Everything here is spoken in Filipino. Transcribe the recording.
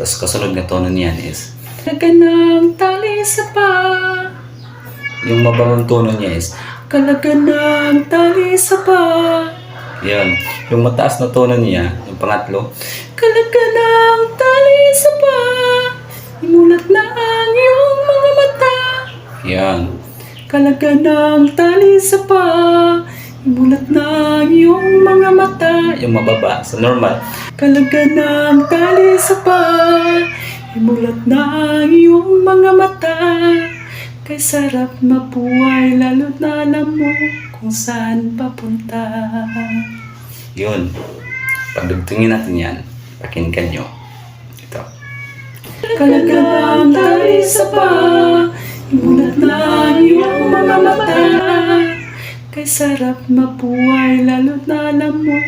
Tapos kasunod na tono niyan is Kalaga ng tali sa pa. Yung mabangong tono niya is Kalaga ng tali sa pa. Yan. Yung mataas na tono niya, yung pangatlo, Kalaga ng tali sa pa. Imulat na ang iyong mga mata. Yan. Kalaga ng tali sa pa. Imulat na ang iyong mga mata. Yung mababa sa normal. Kalaga ng tali sa pa. Imulat na ang iyong mga mata. Kay sarap mapuhay lalo't na alam mo kung saan papunta. Yun. Pagdugtungin natin yan, pakinggan nyo. Ito. Kalagang tali sa pa Imulat na ang iyong mga mata Kay sarap mapuhay Lalo't na alam mo